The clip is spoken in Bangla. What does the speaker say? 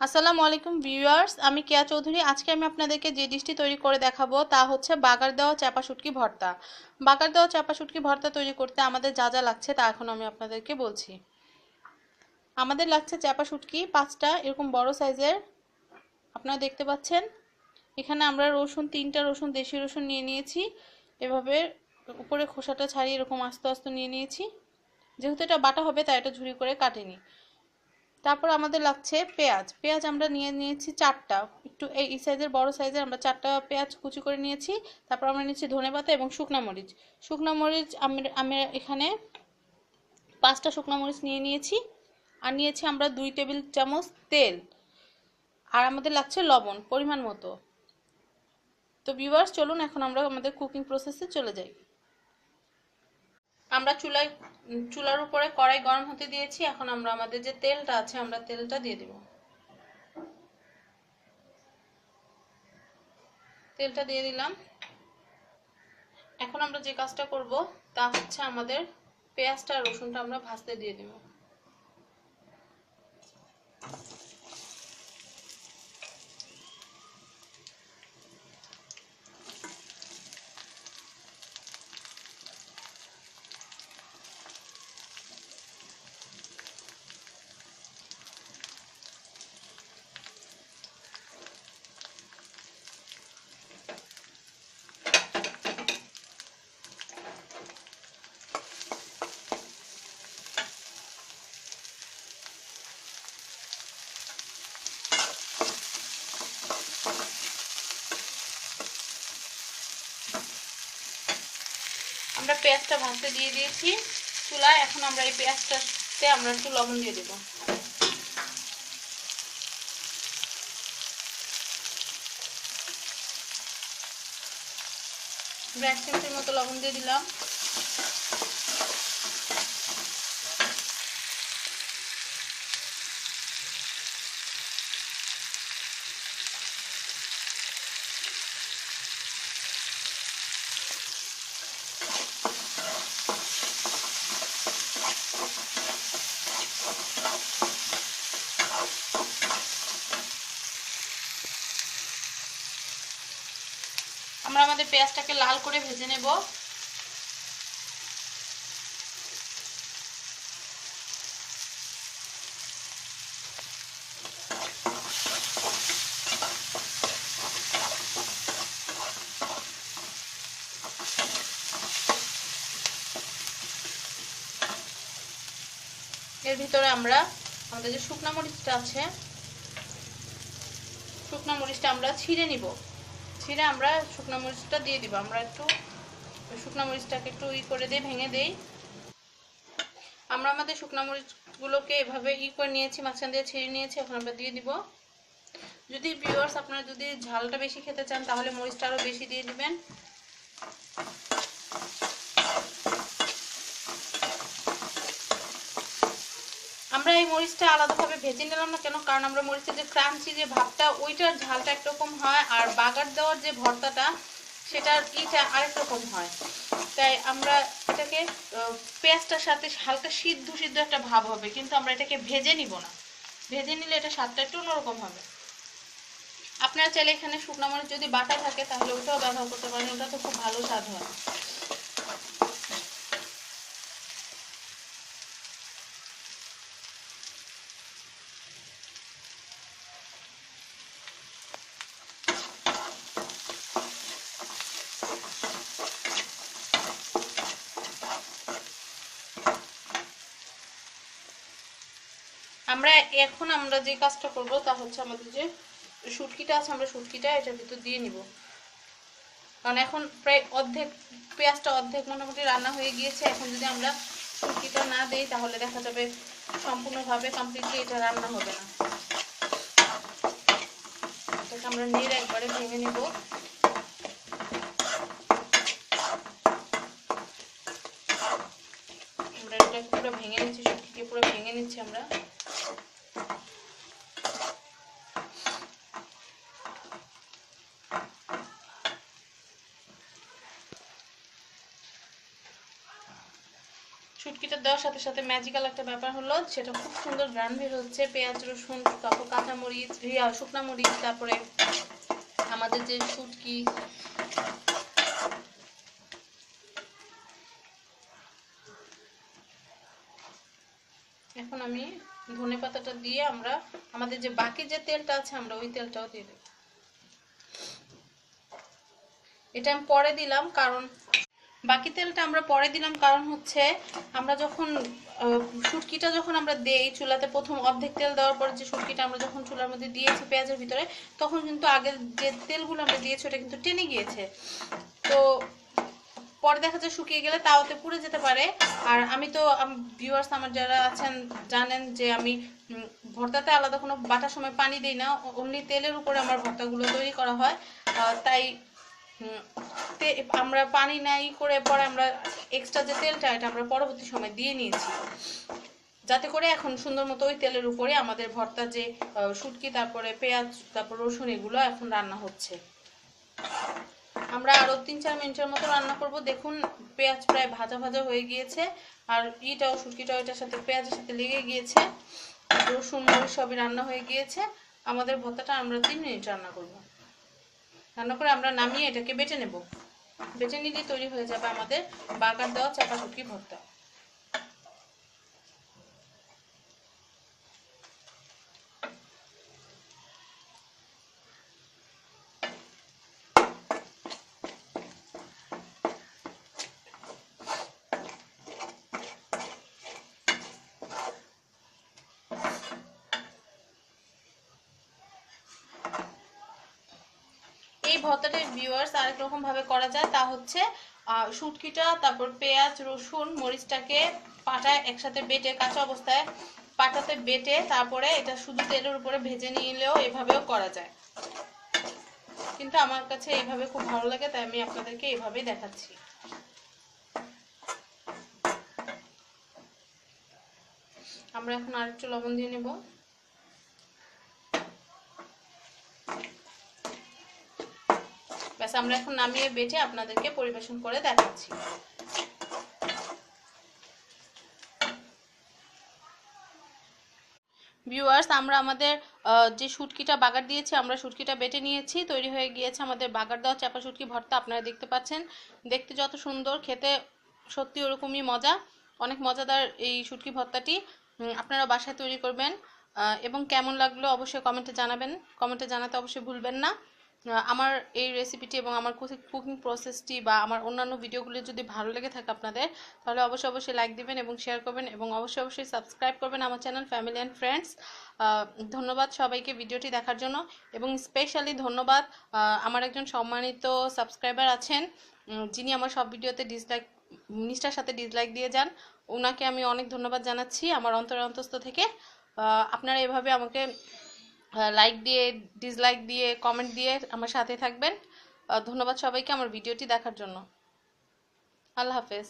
আসসালামু আলাইকুম ভিউয়ার্স, আমি কেয়া চৌধুরী। আজকে আমি আপনাদেরকে যে ডিশটি তৈরি করে দেখাবো তা হচ্ছে বাগার দেওয়া চাপা শুটকি ভর্তা। বাগার দেওয়া চাপা শুটকি ভর্তা তৈরি করতে আমাদের যা যা লাগছে তা এখন আমি আপনাদেরকে বলছি। আমাদের লাগছে চাপা শুটকি পাঁচটা, এরকম বড় সাইজের। আপনারা দেখতে পাচ্ছেন, এখানে আমরা রসুন, তিনটা রসুন, দেশি রসুন নিয়ে নিয়েছি। এভাবে উপরে খোসাটা ছাড়িয়ে এরকম আস্তে আস্তে নিয়ে নিয়েছি। যেহেতু এটা বাটা হবে, তাই এটা ঝুড়ি করে কাটেনি। তারপর আমাদের লাগছে পেঁয়াজ। পেঁয়াজ আমরা নিয়ে নিয়েছি চারটা। একটু এই সাইজের বড় সাইজের আমরা চারটা পেঁয়াজ কুচি করে নিয়েছি। তারপর আমরা নিয়েছি ধনে পাতা এবং শুকনা মরিচ। শুকনা মরিচ আমি আমি এখানে পাঁচটা শুকনো মরিচ নিয়ে নিয়েছি। আর নিয়েছি আমরা দুই টেবিল চামচ তেল। আর আমাদের লাগছে লবণ, পরিমাণ মতো। তো ভিউয়ার্স চলুন, এখন আমরা আমাদের কুকিং প্রসেসে চলে যাই। আমরা চুলায় চুলার উপরে কড়াই গরম হতে দিয়েছি, এখন আমরা আমাদের যে তেলটা আছে, আমরা তেলটা দিয়ে দিব। তেলটা দিয়ে দিলাম। এখন আমরা যে কাজটা করব, তা হচ্ছে আমাদের পেঁয়াজটা রসুনটা আমরা ভাজতে দিয়ে দিব। আমরা পেঁয়াজটা ভাজতে দিয়ে দিয়েছি চুলায়, এখন আমরা এই পেঁয়াজটাতে আমরা একটু লবণ দিয়ে দেবো। এক চামচের মতো লবণ দিয়ে দিলাম আমরা আমাদের পেঁয়াজটাকে লাল করে ভেজে নেব। এর ভিতরে আমরা, আমাদের যে শুকনা মরিচটা আছে, শুকনা মরিচটা আমরা ছিঁড়ে নিব। ছিঁড়ে আমরা শুকনো মরিচটা দিয়ে দিব। আমরা একটু শুকনো মরিচটাকে একটু ই করে দিয়ে ভেঙে দেই। আমরা আমাদের শুকনো মরিচগুলোকে এভাবে ই করে নিয়েছি, মাঝখান দিয়ে ছিঁড়ে নিয়েছি, এখন আমরা দিয়ে দিব। যদি ভিউয়ার্স আপনারা যদি ঝালটা বেশি খেতে চান, তাহলে মরিচটা আরও বেশি দিয়ে দিবেন। আমরা এই মরিচটা আলাদাভাবে ভেজে নিলাম না কেন? কারণ আমরা মরিচের যে ক্রাঞ্চি, যে ভাবটা, ওইটার ঝালটা একরকম হয় আর বাগার দেওয়ার যে ভর্তাটা, সেটার ইটা আরেক রকম হয়। তাই আমরা এটাকে পেঁয়াজটার সাথে হালকা সিদ্ধ সিদ্ধ একটা ভাব হবে, কিন্তু আমরা এটাকে ভেজে নিব না। ভেজে নিলে এটা স্বাদটা একটু অন্যরকম হবে। আপনারা চাইলে এখানে শুকনো মরিচ যদি বাটা থাকে, তাহলে ওটাও ব্যবহার করতে পারেন, ওটা তো খুব ভালো স্বাদ হয়। আমরা এখন আমরা যে কাজটা করব তা হচ্ছে আমাদের যে শুটকিটা আছে, আমরা শুটকিটা এটার ভিতর দিয়ে নিব। কারণ এখন প্রায় অর্ধেক, পেঁয়াজটা অর্ধেক মোটামুটি রান্না হয়ে গিয়েছে। এখন যদি আমরা শুটকিটা না দিই, তাহলে দেখা যাবে সম্পূর্ণভাবে কমপ্লিটলি এটা রান্না হবে না। এটাকে আমরা নিয়ে একবারে ভেঙে নিব। আমরা এটা পুরো ভেঙে নিচ্ছি শুটকিকে পুরো ভেঙে নিচ্ছি আমরা। শুটকিটা দেওয়ার সাথে সাথে ম্যাজিক্যাল একটা ব্যাপার হলো, সেটা খুব সুন্দর গ্রান বের হচ্ছে। পেঁয়াজ, রসুন তারপর কাঁচামরিচ শুকনা মরিচ, তারপরে আমাদের যে শুটকি। এখন আমি ধনে পাতাটা দিয়ে আমরা, আমাদের যে বাকি যে তেলটা আছে, আমরা ওই তেলটাও দিয়ে দেব। এটা আমি পরে দিলাম, কারণ বাকি তেলটা আমরা পরে দিলাম কারণ হচ্ছে আমরা যখন আহ, শুটকিটা যখন আমরা দেই চুলাতে প্রথম অর্ধেক তেল দেওয়ার পর যে শুটকিটা আমরা যখন চুলার মধ্যে দিয়েছি পেঁয়াজের ভিতরে তখন কিন্তু আগের যে তেলগুলো আমরা দিয়েছি ওটা কিন্তু টেনে গিয়েছে। তো পরে দেখা যায় শুকিয়ে গেলে তাওতে পুড়ে যেতে পারে। আর আমি তো ভিউয়ার্স আমার যারা আছেন জানেন যে আমি ভর্তাতে আলাদা কোনো বাটার সময় পানি দিই না অনলি তেলের উপরে আমার ভর্তাগুলো তৈরি করা হয়। তাই আমরা পানি নাই করে পরে আমরা এক্সট্রা যে তেলটা, এটা আমরা পরবর্তী সময় দিয়ে নিয়েছি। যাতে করে এখন সুন্দর মতো ওই তেলের উপরে আমাদের ভর্তা যে শুটকি, তারপরে পেঁয়াজ, তারপর রসুন, এগুলো এখন রান্না হচ্ছে। আমরা আরও তিন চার মিনিটের মতো রান্না করব। দেখুন, পেঁয়াজ প্রায় ভাজা ভাজা হয়ে গিয়েছে, আর ইটাও, শুটকিটাও এটার সাথে, পেঁয়াজের সাথে লেগে গিয়েছে। রসুন সবই রান্না হয়ে গিয়েছে। আমাদের ভর্তাটা আমরা তিন মিনিট রান্না করব। রান্না করে আমরা নামিয়ে এটাকে বেটে নেব। বেটে নিলেই তৈরি হয়ে যাবে আমাদের বাগার দেওয়া চাপা শুটকি ভর্তা। ভর্তাটার ভিউয়ার্স আরেক রকম ভাবে করা যায়, তা হচ্ছে শুটকিটা, তারপর পেঁয়াজ, রসুন, মরিচটাকে পাটায় একসাথে বেটে, কাঁচা অবস্থায় পাটাতে বেটে, তারপরে এটা শুধু তেলের উপরে ভেজে নিলেও এভাবেও করা যায়। কিন্তু আমার কাছে এইভাবে খুব ভালো লাগে, তাই আমি আপনাদেরকে এইভাবেই দেখাচ্ছি। আমরা এখন আরেকটু লবণ দিয়ে নেব। ব্যাস আমরা এখন নামিয়ে বেটে আপনাদেরকে পরিবেশন করে দেখাচ্ছি। ভিউয়ার্স আমরা আমাদের যে শুটকিটা বাগার দিয়েছি, আমরা শুটকিটা বেটে নিয়েছি। তৈরি হয়ে গিয়েছে আমাদের বাগার দেওয়া চাপা শুটকি ভর্তা, আপনারা দেখতে পাচ্ছেন। দেখতে যত সুন্দর, খেতে সত্যি ওরকমই মজা। অনেক মজাদার এই শুটকি ভর্তাটি আপনারা বাসায় তৈরি করবেন। এবং কেমন লাগল অবশ্যই কমেন্টে জানাবেন। কমেন্টে জানাতে অবশ্যই ভুলবেন না। আমার এই রেসিপিটি এবং আমার কুকিং প্রসেসটি বা আমার অন্যান্য ভিডিওগুলি যদি ভালো লেগে থাকে আপনাদের, তাহলে অবশ্যই অবশ্যই লাইক দিবেন এবং শেয়ার করবেন এবং অবশ্যই অবশ্যই সাবস্ক্রাইব করবেন আমার চ্যানেল ফ্যামিলি অ্যান্ড ফ্রেন্ডস ধন্যবাদ সবাইকে ভিডিওটি দেখার জন্য এবং স্পেশালি ধন্যবাদ আমার একজন সম্মানিত সাবস্ক্রাইবার আছেন যিনি আমার সব ভিডিওতে ডিসলাইক নিষ্ঠার সাথে ডিসলাইক দিয়ে যান ওনাকে আমি অনেক ধন্যবাদ জানাচ্ছি আমার অন্তর অন্তস্থ থেকে আপনারা এভাবে আমাকে লাইক দিয়ে ডিসলাইক দিয়ে কমেন্ট দিয়ে আমার সাথে থাকবেন। ধন্যবাদ সবাইকে আমার ভিডিওটি দেখার জন্য। আল্লাহ হাফেজ।